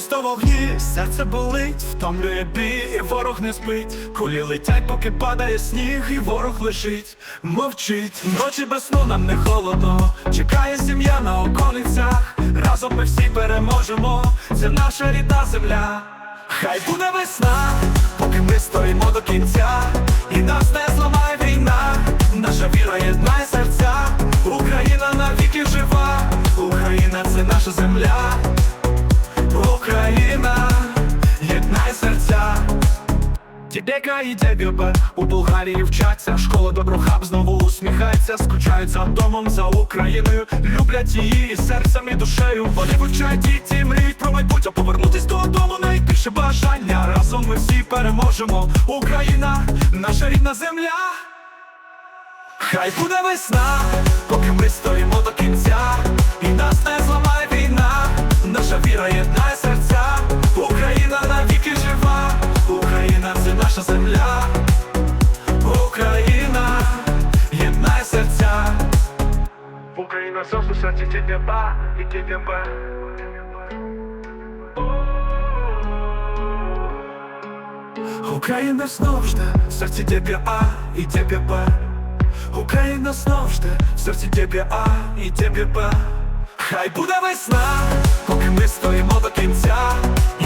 вогні, серце болить, втомлює бій, і ворог не спить. Кулі летять, поки падає сніг, і ворог лежить, мовчить. Ночі без сну нам не холодно. Чекає сім'я на околицях. Разом ми всі переможемо. Це наша рідна земля. Хай буде весна, поки ми стоїмо до кінця, і нас не зламає війна. Наша віра єднає серця. Україна навіки жива. Україна це наша земля. Дідека і дебюбе у Болгарії вчаться, школа доброхаб знову усміхається, скучають за домом, за Україною, люблять її і серцем і душею. Вони вивчають діти, мріють про майбутнє, повернутись додому, найбільше бажання. Разом ми всі переможемо. Україна, наша рідна земля. Хай буде весна, поки ми стоїмо до кінця, і нас не Україна сонце серці тебе, і тебе. Україна знов жде в серці тебе А і тебе Б. Україна знов жде в серці тебе А і тебе Б. Хай буде весна, поки ми стоїмо до кінця, і